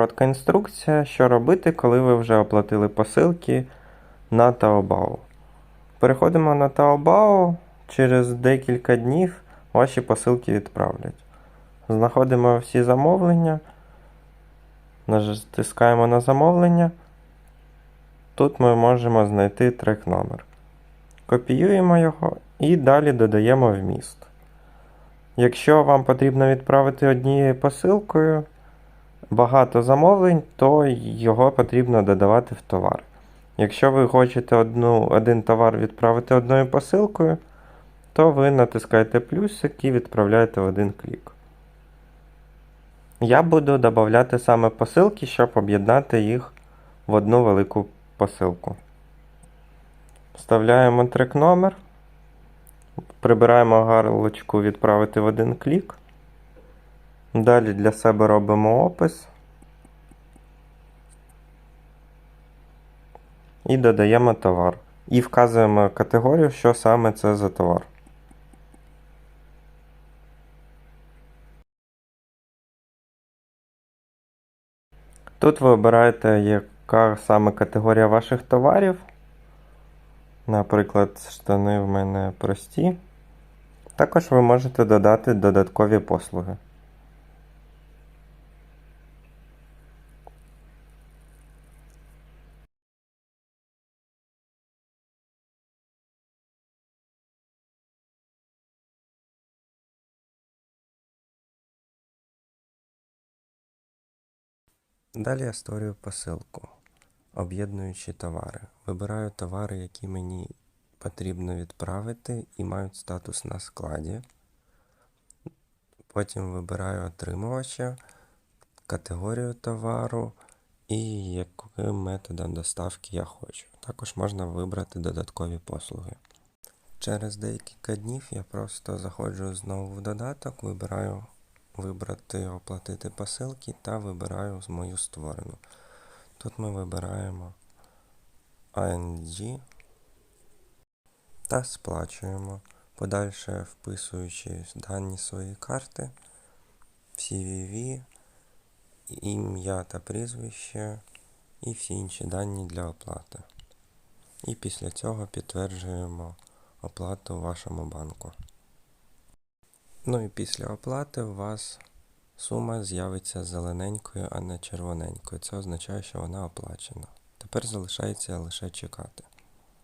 Коротка інструкція, що робити, коли ви вже оплатили посилки на Taobao. Переходимо на Taobao, через декілька днів ваші посилки відправлять. Знаходимо всі замовлення, натискаємо на замовлення. Тут ми можемо знайти трек номер. Копіюємо його і далі додаємо вміст. Якщо вам потрібно відправити однією посилкою багато замовлень, то його потрібно додавати в товар. Якщо ви хочете одну, один товар відправити одною посилкою, то ви натискаєте плюсик і відправляєте в один клік. Я буду додавати саме посилки, щоб об'єднати їх в одну велику посилку. Вставляємо трек номер, прибираємо галочку відправити в один клік. Далі для себе робимо опис. І додаємо товар. І вказуємо категорію, що саме це за товар. Тут ви обираєте, яка саме категорія ваших товарів. Наприклад, штани в мене прості. Також ви можете додати додаткові послуги. Далі я створюю посилку, об'єднуючи товари. Вибираю товари, які мені потрібно відправити і мають статус на складі. Потім вибираю отримувача, категорію товару і яким методом доставки я хочу. Також можна вибрати додаткові послуги. Через декілька днів я просто заходжу знову в додаток, вибираю вибрати оплатити посилки та вибираю мою створену. Тут ми вибираємо ANG та сплачуємо, подальше вписуючи дані своєї карти, CVV, ім'я та прізвище і всі інші дані для оплати. І після цього підтверджуємо оплату вашому банку. Ну і після оплати у вас сума з'явиться зелененькою, а не червоненькою. Це означає, що вона оплачена. Тепер залишається лише чекати.